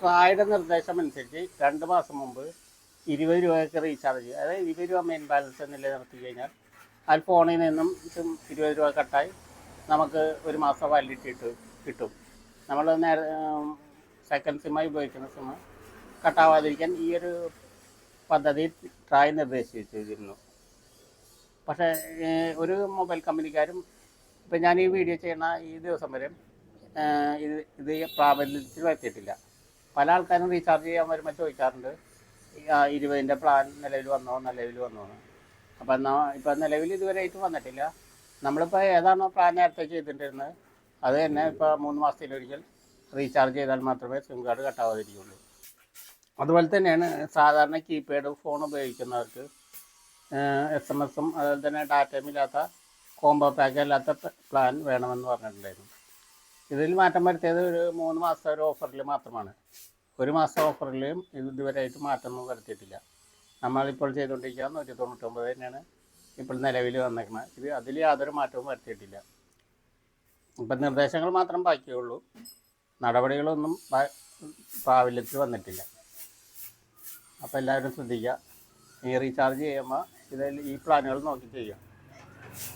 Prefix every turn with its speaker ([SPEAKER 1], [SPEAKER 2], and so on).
[SPEAKER 1] ട്രായുടെ നിർദ്ദേശം അനുസരിച്ച് രണ്ട് മാസം മുമ്പ് ഇരുപത് രൂപയ്ക്ക് റീചാർജ് അതായത് ഇരുപത് രൂപ മെയിൻ ബാലൻസ് എന്നില്ല നിർത്തി കഴിഞ്ഞാൽ ആ ഫോണിൽ നിന്നും ഇരുപത് രൂപ കട്ടായി നമുക്ക് ഒരു മാസം വാലിഡിറ്റി ഇട്ട് കിട്ടും. നമ്മൾ നേരെ സെക്കൻഡ് സിമ്മായി ഉപയോഗിക്കുന്ന സിമ്മ് കട്ടാവാതിരിക്കാൻ ഈ ഒരു പദ്ധതി ട്രായ് നിർദ്ദേശിച്ചിരുന്നു. പക്ഷേ ഒരു മൊബൈൽ കമ്പനിക്കാരും ഇപ്പം ഞാൻ ഈ വീഡിയോ ചെയ്യുന്ന ഈ ദിവസം വരെ ഇത് ഇത് പ്രാബല്യത്തിൽ വരുത്തിയിട്ടില്ല. പല ആൾക്കാരും റീചാർജ് ചെയ്യാൻ വരുമ്പോൾ ചോദിക്കാറുണ്ട് ഇരുപതിന്റെ പ്ലാൻ നിലവിൽ വന്നോ നിലവിൽ വന്നോ? അപ്പം എന്നാൽ ഇപ്പം നിലവിൽ ഇതുവരെയായിട്ട് വന്നിട്ടില്ല. നമ്മളിപ്പോൾ ഏതാണോ പ്ലാൻ നേരത്തെ ചെയ്തിട്ടിരുന്നത് അത് തന്നെ ഇപ്പോൾ മൂന്ന് മാസത്തിലൊരിക്കൽ റീചാർജ് ചെയ്താൽ മാത്രമേ സിം കാർഡ് കട്ടാവാതിരിക്കുള്ളൂ. അതുപോലെ തന്നെയാണ് സാധാരണ കീപാഡ് ഫോൺ ഉപയോഗിക്കുന്നവർക്ക് എസ് എം എസും അതുപോലെ തന്നെ ഡാറ്റയും ഇല്ലാത്ത കോംബോ പാക്ക് അല്ലാത്ത പ്ലാൻ വേണമെന്ന് പറഞ്ഞിട്ടുണ്ടായിരുന്നു. ഇതിൽ മാറ്റം വരുത്തിയത് ഒരു മൂന്ന് മാസത്തെ ഒരു ഓഫറിൽ മാത്രമാണ്. ഒരു മാസം ഓഫറിലും ഇത് ഇതുവരെയായിട്ട് മാറ്റമൊന്നും വരുത്തിയിട്ടില്ല. നമ്മളിപ്പോൾ ചെയ്തുകൊണ്ടിരിക്കുക നൂറ്റി തൊണ്ണൂറ്റൊമ്പത് തന്നെയാണ് ഇപ്പോൾ നിലവിൽ വന്നേക്കുന്നത്. ഇത് അതിൽ യാതൊരു മാറ്റവും വരുത്തിയിട്ടില്ല. ഇപ്പം നിർദ്ദേശങ്ങൾ മാത്രം ബാക്കിയുള്ളൂ. നടപടികളൊന്നും പ്രാ- പ്രാബല്യത്തിൽ വന്നിട്ടില്ല. അപ്പോൾ എല്ലാവരും ശ്രദ്ധിക്കുക. ഈ റീചാർജ് ചെയ്യുമ്പോൾ ഇതിൽ ഈ പ്ലാനുകൾ നോക്കി ചെയ്യുക.